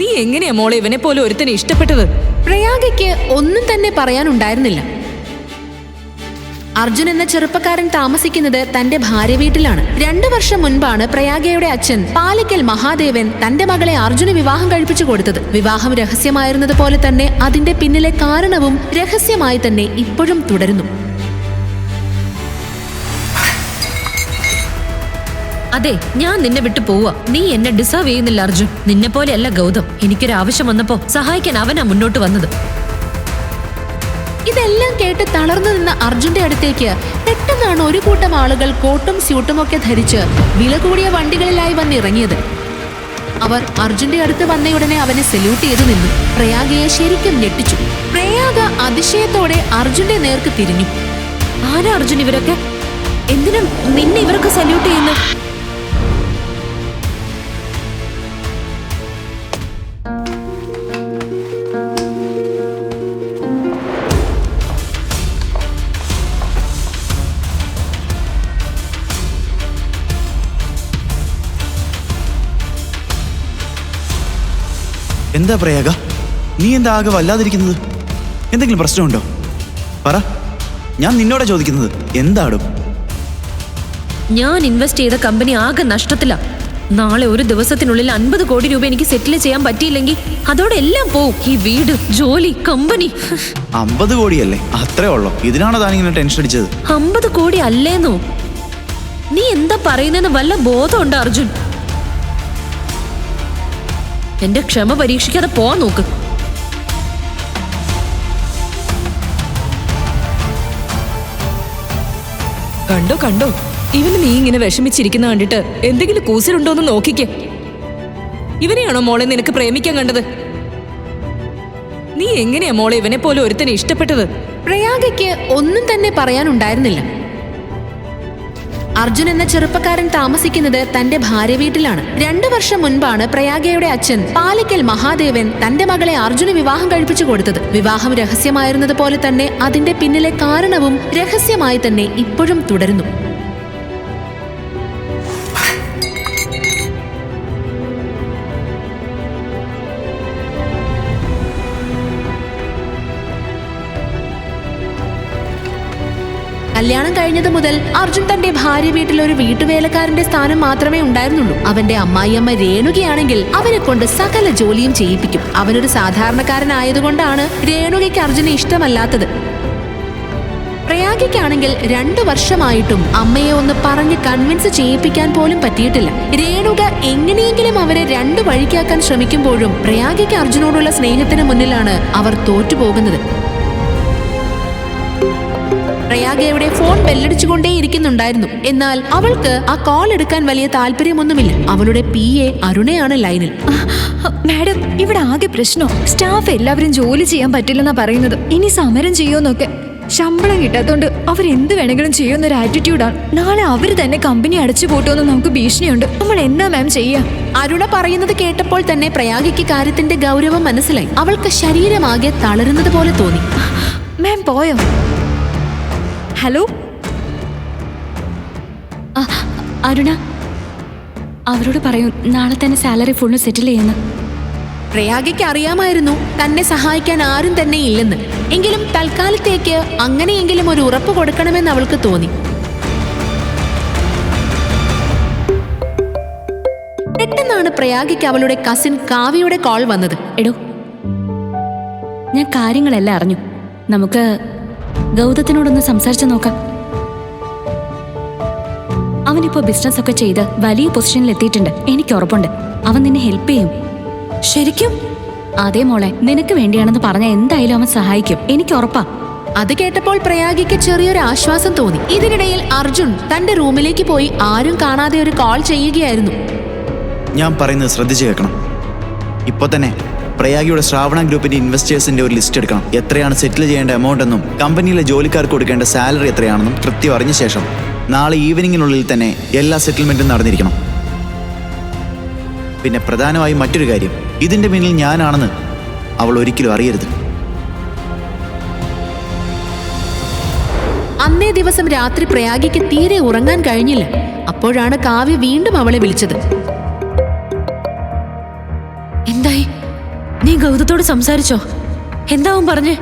നീ എങ്ങനെയാ മോളെ ഇവനെ പോലെ ഒരുത്തനെ ഇഷ്ടപ്പെട്ടത്? പ്രയാഗയ്ക്ക് ഒന്നും തന്നെ പറയാനുണ്ടായിരുന്നില്ല. അർജുൻ എന്ന ചെറുപ്പക്കാരൻ താമസിക്കുന്നത് തന്റെ ഭാര്യ വീട്ടിലാണ്. രണ്ടു വർഷം മുൻപാണ് പ്രയാഗയുടെ അച്ഛൻ പാലിക്കൽ മഹാദേവൻ തന്റെ മകളെ അർജുന് വിവാഹം കഴിപ്പിച്ചു കൊടുത്തത്. വിവാഹം രഹസ്യമായിരുന്നത് പോലെ തന്നെ അതിന്റെ പിന്നിലെ കാരണവും രഹസ്യമായി തന്നെ ഇപ്പോഴും തുടരുന്നു. അതെ ഞാൻ നിന്നെ വിട്ടു പോവാ നീ എന്നെ ഡിസേർവ് ചെയ്യുന്നില്ല അർജുൻ. നിന്നെ പോലെയല്ല ഗൗതം. എനിക്കൊരു ആവശ്യം വന്നപ്പോ സഹായിക്കാൻ അവനാ മുന്നോട്ട് വന്നത്. ഇതെല്ലാം കേട്ട് തളർന്നു നിന്ന അർജുന്റെ അടുത്തേക്ക് പെട്ടെന്നാണ് ഒരു കൂട്ടം ആളുകൾ കോട്ടും സ്യൂട്ടും ഒക്കെ ധരിച്ച് വില കൂടിയ വണ്ടികളിലായി വന്നിറങ്ങിയത്. അവർ അർജുന്റെ അടുത്ത് വന്നയുടനെ അവനെ സല്യൂട്ട് ചെയ്തു നിന്നു. പ്രയാഗയെ ശരിക്കും ഞെട്ടിച്ചു. പ്രയാഗ അതിശയത്തോടെ അർജുന്റെ നേർക്ക് തിരിഞ്ഞു. ആരാ അർജുൻ ഇവരൊക്കെ? എന്തിനും നിന്നെ ഇവർക്ക് സല്യൂട്ട് ചെയ്യുന്നു? എന്താ പ്രയാഗ? നീ എന്താ ആകെ വല്ലാതിരിക്കുന്നത്? എന്തെങ്കിലും പ്രശ്നമുണ്ടോ? പറ. ഞാൻ നിന്നോടാ ചോദിക്കുന്നത് എന്താടും? ഞാൻ ഇൻവെസ്റ്റ് ചെയ്ത കമ്പനി ആകെ നഷ്ടത്തിലാ. നാളെ ഒരു ദിവസത്തിനുള്ളിൽ അൻപത് കോടി രൂപ എനിക്ക് സെറ്റിൽ ചെയ്യാൻ പറ്റിയില്ലെങ്കിൽ അതോടെ എല്ലാം പോവും. ഈ വീട് ജോലി കമ്പനി അമ്പത് കോടിയല്ലേ? അത്രേ ഉള്ളോ. ഇതിനാണോ താനിങ്ങനെ ടെൻഷൻ അടിച്ചത്? അമ്പത് കോടി അല്ലേന്നോ? നീ എന്താ പറയുന്നതെന്ന് വല്ല ബോധമുണ്ടോ അർജുൻ? എന്റെ ക്ഷമ പരീക്ഷിക്കാതെ പോവാൻ നോക്ക്. കണ്ടോ കണ്ടോ? ഇവന് നീ ഇങ്ങനെ വിഷമിച്ചിരിക്കുന്ന കണ്ടിട്ട് എന്തെങ്കിലും കൂസലുണ്ടോന്ന് നോക്കിക്കേ. ഇവനെയാണോ മോളെ നിനക്ക് പ്രേമിക്കാൻ കണ്ടത്? നീ എങ്ങനെയാ മോളെ ഇവനെ പോലെ ഒരുത്തനെ ഇഷ്ടപ്പെട്ടത്? പ്രയാഗയ്ക്ക് ഒന്നും തന്നെ പറയാനുണ്ടായിരുന്നില്ല. അർജുൻ എന്ന ചെറുപ്പക്കാരൻ താമസിക്കുന്നത് തന്റെ ഭാര്യ വീട്ടിലാണ്. രണ്ടു വർഷം മുൻപാണ് പ്രയാഗയുടെ അച്ഛൻ പാലിക്കൽ മഹാദേവൻ തന്റെ മകളെ അർജുന് വിവാഹം കഴിപ്പിച്ചു കൊടുത്തത്. വിവാഹം രഹസ്യമായിരുന്നത് പോലെ തന്നെ അതിന്റെ പിന്നിലെ കാരണവും രഹസ്യമായി തന്നെ ഇപ്പോഴും തുടരുന്നു. കല്യാണം കഴിഞ്ഞത് മുതൽ അർജുൻ തന്റെ ഭാര്യ വീട്ടിൽ ഒരു വീട്ടുവേലക്കാരന്റെ സ്ഥാനം മാത്രമേ ഉണ്ടായിരുന്നുള്ളൂ. അവന്റെ അമ്മായിയമ്മ രേണുകയാണെങ്കിൽ അവനെ കൊണ്ട് സകല ജോലിയും ചെയ്യിപ്പിക്കും. അവനൊരു സാധാരണക്കാരനായതുകൊണ്ടാണ് രേണുകയ്ക്ക് അർജുനെ ഇഷ്ടമല്ലാത്തത്. പ്രയാഗിക്കാണെങ്കിൽ രണ്ടു വർഷമായിട്ടും അമ്മയെ ഒന്ന് പറഞ്ഞ് കൺവിൻസ് ചെയ്യിപ്പിക്കാൻ പോലും പറ്റിയിട്ടില്ല. രേണുക എങ്ങനെയെങ്കിലും അവരെ രണ്ടു വഴിക്കാക്കാൻ ശ്രമിക്കുമ്പോഴും പ്രയാഗയ്ക്ക് അർജുനോടുള്ള സ്നേഹത്തിന് മുന്നിലാണ് അവർ തോറ്റുപോകുന്നത്. പ്രയാഗയുടെ ഫോൺ ബെല്ലടിച്ചുകൊണ്ടേയിരിക്കുന്നുണ്ടായിരുന്നു എന്നാൽ അവൾക്ക് ആ കോൾ എടുക്കാൻ വലിയ താല്പര്യമൊന്നുമില്ല. അവളുടെ പി എ അരുണയാണ് ലൈനിൽ. മാഡം ഇവിടെ ആകെ പ്രശ്നോ. സ്റ്റാഫ് എല്ലാവരും ജോലി ചെയ്യാൻ പറ്റില്ലെന്നാ പറയുന്നത്. ഇനി സമരം ചെയ്യുമെന്നൊക്കെ. ശമ്പളം കിട്ടാത്തോണ്ട് അവർ എന്ത് വേണമെങ്കിലും ചെയ്യുന്ന ഒരു ആറ്റിറ്റ്യൂഡാണ് നാളെ അവർ തന്നെ കമ്പനി അടച്ചു പോട്ടോന്ന് നമുക്ക് ഭീഷണിയുണ്ട്. നമ്മൾ എന്താ മാം ചെയ്യാ? അരുണ പറയുന്നത് കേട്ടപ്പോൾ തന്നെ പ്രയാഗയ്ക്ക് കാര്യത്തിന്റെ ഗൗരവം മനസ്സിലായി. അവൾക്ക് ശരീരമാകെ തളരുന്നത് പോലെ തോന്നി. മാം പോയോ? ഹലോ? അരുണ. അവരോട് പറയൂ നാളെ തന്നെ സാലറി ഫുള്ള് സെറ്റിൽ ചെയ്യുന്നു. പ്രയാഗയ്ക്ക് അറിയാമായിരുന്നു തന്നെ സഹായിക്കാൻ ആരും തന്നെ ഇല്ലെന്ന്. എങ്കിലും തൽക്കാലത്തേക്ക് അങ്ങനെയെങ്കിലും ഒരു ഉറപ്പ് കൊടുക്കണമെന്ന് അവൾക്ക് തോന്നി. പെട്ടെന്നാണ് പ്രയാഗയ്ക്ക് അവളുടെ കസിൻ കാവ്യയുടെ കോൾ വന്നത്. എടോ ഞാൻ കാര്യങ്ങളെല്ലാം അറിഞ്ഞു. നമുക്ക് ഗൗതത്തിനോടൊന്ന് സംസാരിച്ചു നോക്കാം. അവനിപ്പോ ബിസിനസ് ഒക്കെ ചെയ്ത് വലിയ പൊസിഷനിൽ എത്തിയിട്ടുണ്ട്. എനിക്ക് ഉറപ്പുണ്ട്. അവൻ നിന്നെ ഹെൽപ്പ് ചെയ്യും. ശരിക്കും? അതേ മോളെ നിനക്ക് വേണ്ടിയാണെന്ന് പറഞ്ഞ എന്തായാലും അവൻ സഹായിക്കും. എനിക്ക് ഉറപ്പാ. അത് കേട്ടപ്പോൾ പ്രയാഗിക്ക് ചെറിയൊരു ആശ്വാസം തോന്നി. ഇതിനിടയിൽ അർജുൻ തന്റെ റൂമിലേക്ക് പോയി ആരും കാണാതെ ഒരു കോൾ ചെയ്യുകയായിരുന്നു. ഞാൻ പറയുന്നത് ശ്രദ്ധിച്ചു കേൾക്കണം. ഇപ്പൊ തന്നെ പ്രയാഗിയുടെ ശ്രാവണ ഗ്രൂപ്പിന്റെ ഇൻവെസ്റ്റേഴ്സിന്റെ ഒരു ലിസ്റ്റ് എടുക്കണം. എത്രയാണ് സെറ്റിൽ ചെയ്യേണ്ട എമൗണ്ട് എന്നും കമ്പനിയിലെ ജോലിക്കാർക്ക് കൊടുക്കേണ്ട സാലറി എത്രയാണെന്നും കൃത്യം അറിഞ്ഞ ശേഷം നാളെ ഈവനിങ്ങിനുള്ളിൽ തന്നെ എല്ലാ സെറ്റിൽമെന്റും നടന്നിരിക്കണം. പിന്നെ പ്രധാനമായും മറ്റൊരു കാര്യം ഇതിന്റെ പിന്നിൽ ഞാനാണെന്ന് അവൾ ഒരിക്കലും അറിയരുത്. അന്നേ ദിവസം രാത്രി പ്രയാഗിക്ക് തീരെ ഉറങ്ങാൻ കഴിഞ്ഞില്ല. അപ്പോഴാണ് കാവ്യ വീണ്ടും അവളെ വിളിച്ചത്. എന്തായി? നീ ഗൗതത്തോട് സംസാരിച്ചോ? എന്താവും പറഞ്ഞേ?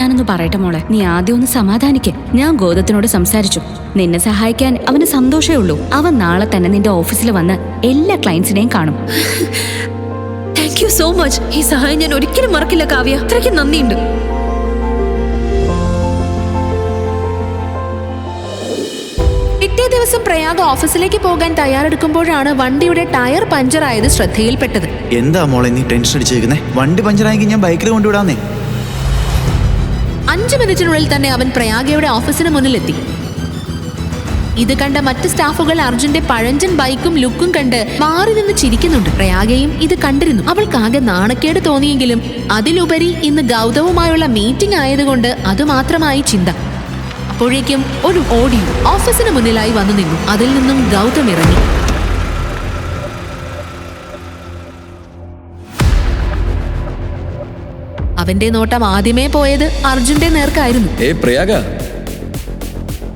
ഞാനൊന്ന് പറയട്ടെ മോളെ നീ ആദ്യം ഒന്ന് സമാധാനിക്കേ. ഞാൻ ഗോതത്തിനോട് സംസാരിച്ചു. നിന്നെ സഹായിക്കാൻ അവന് സന്തോഷമേ ഉള്ളൂ. അവൻ നാളെ തന്നെ നിന്റെ ഓഫീസിൽ വന്ന് എല്ലാ ക്ലയൻസിനെയും കാണും. താങ്ക് യു സോ മച്ച് ഈ സഹായം ഞാൻ ഒരിക്കലും മറക്കില്ല കാവ്യ. അത്രയ്ക്ക് നന്ദിയുണ്ട്. ദിവസം പ്രയാഗ ഓഫീസിലേക്ക് പോകാൻ തയ്യാറെടുക്കുമ്പോഴാണ് വണ്ടിയുടെ ടയർ പഞ്ചറായത് ശ്രദ്ധയിൽപ്പെട്ടത്. എന്താ മോളെ നീ ടെൻഷൻ അടിച്ചിരിക്കുന്നേ? വണ്ടി പഞ്ചറായെങ്കിൽ ഞാൻ ബൈക്കിൽ കൊണ്ടുവിടാന്നേ. അഞ്ചു മിനിറ്റിനുള്ളിൽ തന്നെ അവൻ പ്രയാഗയുടെ ഓഫീസിന് മുന്നിലെത്തി. ഇത് കണ്ട മറ്റ് സ്റ്റാഫുകൾ അർജുന്റെ പഴഞ്ചൻ ബൈക്കും ലുക്കും കണ്ട് മാറി നിന്ന് ചിരിക്കുന്നുണ്ട്. പ്രയാഗയും ഇത് കണ്ടിരുന്നു. അവൾക്കാകെ നാണക്കേട് തോന്നിയെങ്കിലും അതിലുപരി ഇന്ന് ഗൗതവുമായുള്ള മീറ്റിംഗ് ആയതുകൊണ്ട് അതുമാത്രമായി ചിന്ത. അപ്പോഴേക്കും ഒരു ഓഡിയോ ഓഫീസിന് മുന്നിലായി വന്നു നിന്നു. അതിൽ നിന്നും ഗൗതം ഇറങ്ങി. അവന്റെ നോട്ടം ആദ്യമേ പോയത് അർജുന്റെ നേർക്കായിരുന്നു. ഏ പ്രയാഗ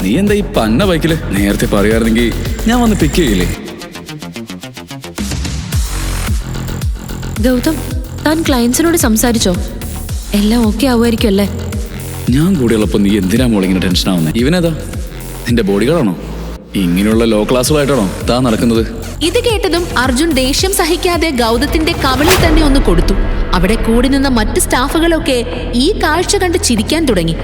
നീ എന്താ ഈ പന്ന ബൈക്കിൽ നേരത്തെ പറയുമായിരുന്നെങ്കിൽ ഞാൻ വന്ന് പിക്ക് ചെയ്യില്ലേ? ഗൗതം താൻ ക്ലയൻസിനോട് സംസാരിച്ചോ? എല്ലാം ഓക്കെ ആവുമായിരിക്കും അല്ലേ ഞാൻ കൂടെയുള്ളപ്പോൾ നീ എന്തിനാ മോളിങ്ങനെ ടെൻഷൻ ടെൻഷനാവുന്നത് ഇവനേതാ? നിന്റെ ബോഡി ഗാർഡാണോ ഇങ്ങനെയുള്ള ലോ ക്ലാസ്സുകളായിട്ടാണോ താ നടക്കുന്നത്? ഇത് കേട്ടതും അർജുൻ ദേഷ്യം സഹിക്കാതെ ഗൗതത്തിന്റെ കവളിൽ തന്നെ ഒന്ന് കൊടുത്തു. അവിടെ കൂടി നിന്ന മറ്റ് സ്റ്റാഫുകളൊക്കെ ഈ കാഴ്ച കണ്ട് ചിരിക്കാൻ തുടങ്ങി.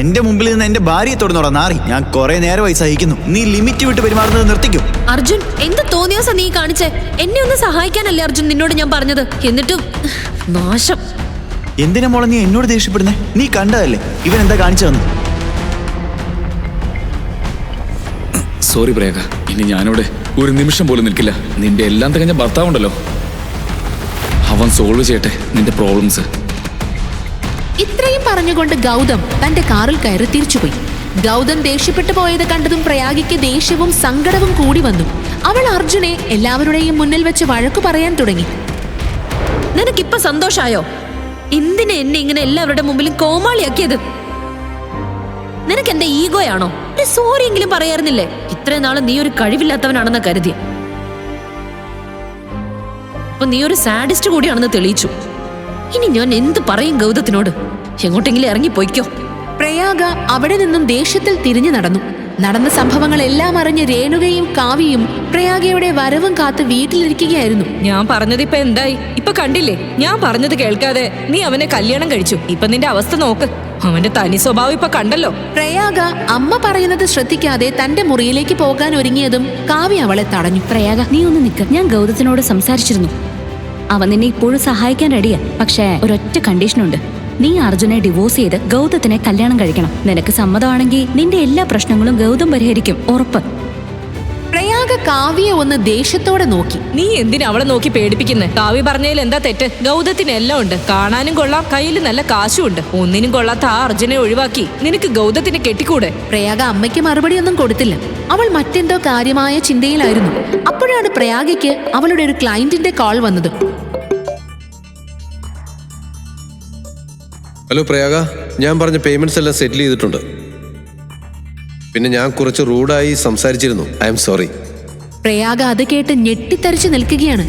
എന്റെ മുമ്പിൽ നിന്ന് എന്റെ ഭാര്യയെ തുടർന്നോടാ നാറി. ഞാൻ കുറെ നേരമായി സഹിക്കുന്നു. നീ ലിമിറ്റ് വിട്ട് പെരുമാറുന്നത് നിർത്തിക്കും. അർജുൻ എന്ത് തോന്നിയോസാ നീ കാണിച്ചേ? എന്നെ ഒന്ന് സഹായിക്കാനല്ലേ അർജുൻ നിന്നോട് ഞാൻ പറഞ്ഞത്? എന്നിട്ടും നാശം. എന്തിനാ മോളെ നീ എന്നോട് ദേഷ്യപ്പെടുന്നേ? നീ കണ്ടതല്ലേ? ഇവൻ എന്താ കാണിച്ചു തന്നു സോറി പ്രയാഗ ഇനി ഞാനിവിടെ ഒരു നിമിഷം പോലും നിൽക്കില്ല. നിന്റെ എല്ലാം തികഞ്ഞ ഭർത്താവുണ്ടല്ലോ. അവൻ സോൾവ് ചെയ്യട്ടെ നിന്റെ പ്രോബ്ലംസ് ഇത്രയും പറഞ്ഞുകൊണ്ട് ഗൗതം തന്റെ കാറിൽ കയറി തിരിച്ചുപോയി. ഗൗതം ദേഷ്യപ്പെട്ടു പോയത് കണ്ടതും പ്രയാഗിക്ക് ദേഷ്യവും സങ്കടവും കൂടി വന്നു. അവൾ അർജുനെ എല്ലാവരുടെയും മുന്നിൽ വെച്ച് വഴക്കു പറയാൻ തുടങ്ങി. നിനക്കിപ്പൊ സന്തോഷായോ? എന്തിനാ എന്നെ ഇങ്ങനെ എല്ലാവരുടെ മുമ്പിലും കോമാളിയാക്കിയത്? നിനക്ക് എന്റെ ഈഗോയാണോ സോറിയെങ്കിലും പറയായിരുന്നില്ലേ ഇത്രയും നാൾ നീ ഒരു കഴിവില്ലാത്തവനാണെന്ന് കരുതിയ അപ്പൊ നീ ഒരു സാഡിസ്റ്റ് കൂടിയാണെന്ന് തെളിയിച്ചു. ഇനി ഞാൻ എന്ത് പറയും ഗൗതത്തിനോട്? എങ്ങോട്ടെങ്കിലും ഇറങ്ങി പൊയ്ക്കോ പ്രയാഗ അവിടെ നിന്നും ദേഷ്യത്തിൽ തിരിഞ്ഞു നടന്നു. നടന്ന സംഭവങ്ങളെല്ലാം അറിഞ്ഞ് രേണുകയും കാവിയും പ്രയാഗയുടെ വരവും കാത്ത് വീട്ടിലിരിക്കുകയായിരുന്നു. ഞാൻ പറഞ്ഞത് ഇപ്പൊ എന്തായി? ഇപ്പൊ കണ്ടില്ലേ? ഞാൻ പറഞ്ഞത് കേൾക്കാതെ നീ അവനെ കല്യാണം കഴിച്ചു. ഇപ്പൊ നിന്റെ അവസ്ഥ നോക്ക്. അവന്റെ തനി സ്വഭാവം ഇപ്പൊ കണ്ടല്ലോ. പ്രയാഗ അമ്മ പറയുന്നത് ശ്രദ്ധിക്കാതെ തന്റെ മുറിയിലേക്ക് പോകാൻ ഒരുങ്ങിയതും കാവ്യ അവളെ തടഞ്ഞു. പ്രയാഗ നീ ഒന്ന് നിക്ക്. ഞാൻ ഗൗതത്തിനോട് സംസാരിച്ചിരുന്നു. അവൻ നിന്നെ ഇപ്പോഴും സഹായിക്കാൻ റെഡിയാ പക്ഷേ ഒരൊറ്റ കണ്ടീഷനുണ്ട് നീ അർജുനെ ഡിവോഴ്സ് ചെയ്ത് ഗൗതത്തിനെ കല്യാണം കഴിക്കണം. നിനക്ക് സമ്മതമാണെങ്കിൽ നിന്റെ എല്ലാ പ്രശ്നങ്ങളും ഗൗതം പരിഹരിക്കും. ഉറപ്പ്. പ്രയാഗ കാവ്യെ ഒന്ന് ദേഷ്യത്തോടെ നോക്കി. നീ എന്തിനാ അവളെ നോക്കി പേടിപ്പിക്കുന്നത് കാവ്യ പറഞ്ഞതിൽ എന്താ തെറ്റ്? ഗൗതത്തിന് എല്ലാം ഉണ്ട്. കാണാനും കൊള്ളാം കയ്യിൽ നല്ല കാശും ഉണ്ട് ഒന്നിനും കൊള്ളാത്ത ആ അർജുനെ ഒഴിവാക്കി. നിനക്ക് ഗൗതത്തിനെ കെട്ടിക്കൂടെ? പ്രയാഗ അമ്മയ്ക്ക് മറുപടി ഒന്നും കൊടുത്തില്ല. അവൾ മറ്റെന്തോ കാര്യമായ ചിന്തയിലായിരുന്നു. അപ്പോഴാണ് പ്രയാഗയ്ക്ക് അവളുടെ ഒരു ക്ലയന്റിന്റെ കോൾ വന്നത്. ഹലോ പ്രയാഗ ഞാൻ പറഞ്ഞ പേയ്മെന്റ്സ് എല്ലാം സെറ്റിൽ ചെയ്തിട്ടുണ്ട്. പിന്നെ ഞാൻ കുറച്ച് റൂഡായി സംസാരിച്ചിരുന്നു. ഐ എം സോറി പ്രയാഗ അത് കേട്ട് ഞെട്ടിത്തരിച്ചു നിൽക്കുകയാണ്.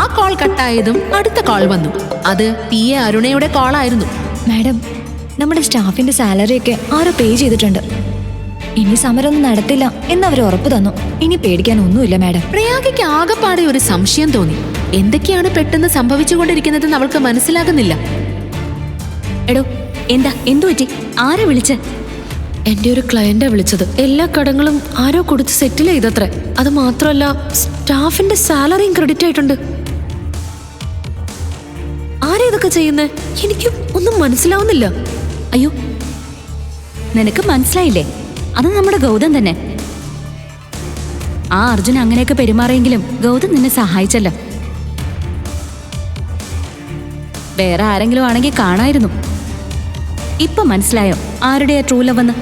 ആ കോൾ കട്ടായതും അടുത്ത കോൾ വന്നു. അത് പി എ അരുണയുടെ കോളായിരുന്നു മാഡം നമ്മുടെ സ്റ്റാഫിന്റെ സാലറി ഒക്കെ ആരോ പേ ചെയ്തിട്ടുണ്ട്. ഇനി സമരമൊന്നും നടത്തില്ല എന്ന് അവർ ഉറപ്പ് തന്നു. ഇനി പേടിക്കാൻ ഒന്നുമില്ല മാഡം. പ്രയാഗയ്ക്ക് ആകെപ്പാടെ ഒരു സംശയം തോന്നി. എന്തൊക്കെയാണ് പെട്ടെന്ന് സംഭവിച്ചുകൊണ്ടിരിക്കുന്നതെന്ന് അവൾക്ക് മനസ്സിലാകുന്നില്ല. എടോ എന്താ? എന്തു പറ്റി? ആരെ വിളിച്ച്? എന്റെ ഒരു ക്ലയന്റാ വിളിച്ചത്. എല്ലാ കടങ്ങളും ആരോ കൊടുത്ത് സെറ്റിൽ ചെയ്തത്രേ. അത് മാത്രമല്ല സ്റ്റാഫിന്റെ സാലറിയും ക്രെഡിറ്റ് ആയിട്ടുണ്ട്. ആരാ ഇതൊക്കെ ചെയ്യുന്നേ? എനിക്കും ഒന്നും മനസ്സിലാവുന്നില്ല. അയ്യോ നിനക്ക് മനസ്സിലായില്ലേ? അത് നമ്മുടെ ഗൗതം തന്നെ. ആ അർജുൻ അങ്ങനെയൊക്കെ പെരുമാറിയെങ്കിലും ഗൗതം നിന്നെ സഹായിച്ചല്ലോ. വേറെ ആരെങ്കിലും ആണെങ്കിൽ കാണായിരുന്നു. ഇപ്പൊ മനസ്സിലായോ ആരുടെയാ ട്രൂ ലവെന്ന്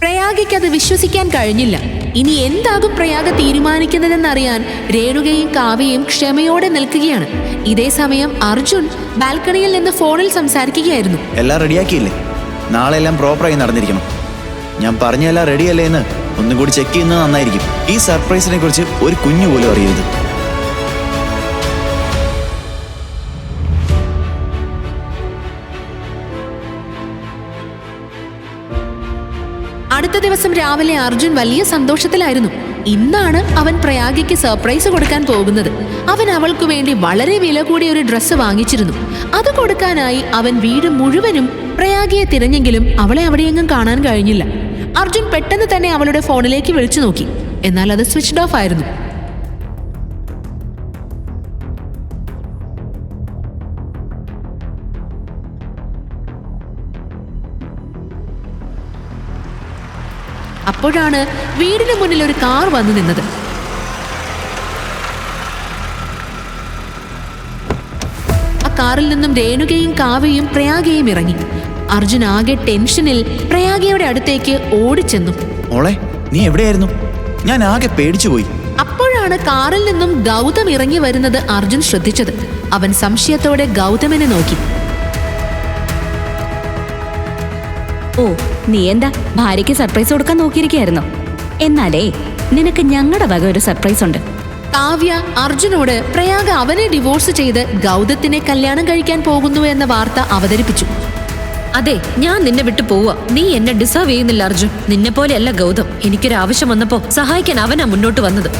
പ്രയാഗയ്ക്ക് അത് വിശ്വസിക്കാൻ കഴിഞ്ഞില്ല. ഇനി എന്താകും പ്രയാഗ തീരുമാനിക്കുന്നതെന്നറിയാൻ രേണുകയും കാവ്യയും ക്ഷമയോടെ നിൽക്കുകയാണ്. ഇതേ സമയം അർജുൻ ബാൽക്കണിയിൽ നിന്ന് ഫോണിൽ സംസാരിക്കുകയായിരുന്നു. എല്ലാം റെഡിയാക്കിയില്ലേ നാളെ എല്ലാം പ്രോപ്പറായി നടന്നിരിക്കണം. ഞാൻ പറഞ്ഞെല്ലാം റെഡിയല്ലേ എന്ന് ഒന്നും കൂടി ചെക്ക് ചെയ്യുന്നത് നന്നായിരിക്കും. ഈ സർപ്രൈസിനെ കുറിച്ച് ഒരു കുഞ്ഞു പോലും അറിയരുത്. അടുത്ത ദിവസം രാവിലെ അർജുൻ വലിയ സന്തോഷത്തിലായിരുന്നു. ഇന്നാണ് അവൻ പ്രയാഗയ്ക്ക് സർപ്രൈസ് കൊടുക്കാൻ പോകുന്നത്. അവൻ അവൾക്ക് വേണ്ടി വളരെ വില കൂടിയ ഒരു ഡ്രസ്സ് വാങ്ങിച്ചിരുന്നു. അത് കൊടുക്കാനായി അവൻ വീട് മുഴുവനും പ്രയാഗിയെ തിരഞ്ഞെങ്കിലും അവളെ അവിടെയെങ്ങും കാണാൻ കഴിഞ്ഞില്ല. അർജുൻ പെട്ടെന്ന് തന്നെ അവളുടെ ഫോണിലേക്ക് വിളിച്ചു നോക്കി. എന്നാൽ അത് സ്വിച്ച്ഡ് ഓഫ് ആയിരുന്നു. അപ്പോഴാണ് വീടിന് മുന്നിൽ ഒരു കാർ വന്നു നിന്നത്. ആ കാറിൽ നിന്നും രേണുകയും കാവ്യയും പ്രയാഗയും ഇറങ്ങി. അർജുൻ ആകെ ടെൻഷനിൽ പ്രയാഗയുടെ അടുത്തേക്ക് ഓടിച്ചെന്നു. മോളെ നീ എവിടെയായിരുന്നു? ഞാൻ ആകെ പേടിച്ചു പോയി. അപ്പോഴാണ് കാറിൽ നിന്നും ഗൗതം ഇറങ്ങി വരുന്നത് അർജുൻ ശ്രദ്ധിച്ചത്. അവൻ സംശയത്തോടെ ഗൗതമനെ നോക്കി. ഓ നീ എന്താ ഭാര്യയ്ക്ക് സർപ്രൈസ് കൊടുക്കാൻ നോക്കിയിരിക്കുകയായിരുന്നു? എന്നാലേ നിനക്ക് ഞങ്ങളുടെ വക ഒരു സർപ്രൈസ് ഉണ്ട്. കാവ്യ അർജുനോട് പ്രയാഗ അവനെ ഡിവോഴ്സ് ചെയ്ത് ഗൗതത്തിനെ കല്യാണം കഴിക്കാൻ പോകുന്നു എന്ന വാർത്ത അവതരിപ്പിച്ചു. അതെ ഞാൻ നിന്നെ വിട്ടു പോവുക നീ എന്നെ ഡിസേർവ് ചെയ്യുന്നില്ല അർജുൻ. നിന്നെ പോലെയല്ല ഗൗതം. എനിക്കൊരു ആവശ്യം വന്നപ്പോ സഹായിക്കാൻ അവനാ മുന്നോട്ട് വന്നത്.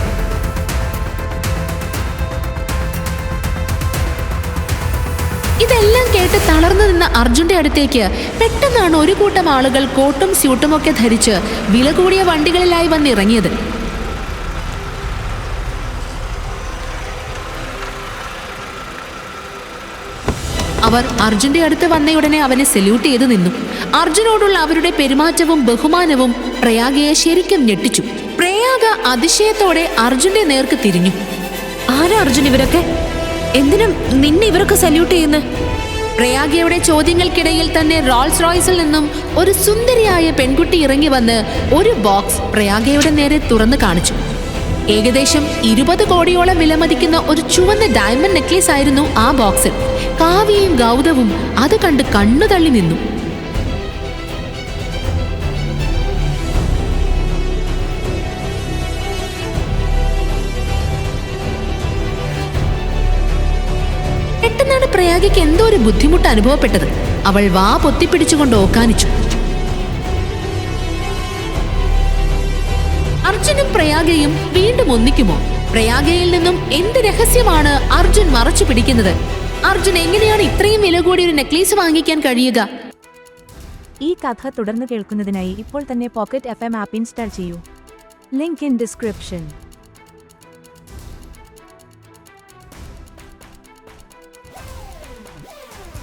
ഇതെല്ലാം കേട്ട് തളർന്നു നിന്ന അർജുന്റെ അടുത്തേക്ക് പെട്ടെന്നാണ് ഒരു കൂട്ടം ആളുകൾ കോട്ടും സ്യൂട്ടും ഒക്കെ ധരിച്ച് വില കൂടിയ വണ്ടികളിലായി വന്നിറങ്ങിയത്. അവർ അർജുന്റെ അടുത്ത് വന്നയുടനെ അവനെ സല്യൂട്ട് ചെയ്തു നിന്നു. അർജുനോടുള്ള അവരുടെ പെരുമാറ്റവും ബഹുമാനവും പ്രയാഗയെ ശരിക്കും ഞെട്ടിച്ചു. പ്രയാഗ അതിശയത്തോടെ അർജുന്റെ നേർക്ക് തിരിഞ്ഞു. ആരാ അർജുൻ ഇവരൊക്കെ? എന്തിനും നിന്നെ ഇവരൊക്കെ സല്യൂട്ട് ചെയ്യുന്നു? പ്രയാഗയുടെ ചോദ്യങ്ങൾക്കിടയിൽ തന്നെ റോൾസ് റോയ്സിൽ നിന്നും ഒരു സുന്ദരിയായ പെൺകുട്ടി ഇറങ്ങി വന്ന് ഒരു ബോക്സ് പ്രയാഗയുടെ നേരെ തുറന്നു കാണിച്ചു. ഏകദേശം ഇരുപത് കോടിയോളം വിലമതിക്കുന്ന ഒരു ചുവന്ന ഡയമണ്ട് നെക്ലേസ് ആയിരുന്നു ആ ബോക്സിൽ കാവ്യയും ഗൗതവും അത് കണ്ട് കണ്ണു തള്ളി നിന്നു. പെട്ടെന്നാണ് പ്രയാഗയ്ക്ക് എന്തോ ഒരു ബുദ്ധിമുട്ട് അനുഭവപ്പെട്ടത്. അവൾ വാ പൊത്തിപ്പിടിച്ചുകൊണ്ട് ഓക്കാനിച്ചു. അർജുനും പ്രയാഗയും വീണ്ടും ഒന്നിക്കുമോ? പ്രയാഗയിൽ നിന്നും എന്ത് രഹസ്യമാണ് അർജുൻ മറച്ചു പിടിക്കുന്നത്? അർജുൻ എങ്ങനെയാണ് ഇത്രയും വില കൂടി ഒരു നെക്ലേസ് വാങ്ങിക്കാൻ കഴിയുക? ഈ കഥ തുടർന്ന് കേൾക്കുന്നതിനായി ഇപ്പോൾ തന്നെ pocket F M app install ചെയ്യൂ. Link in description.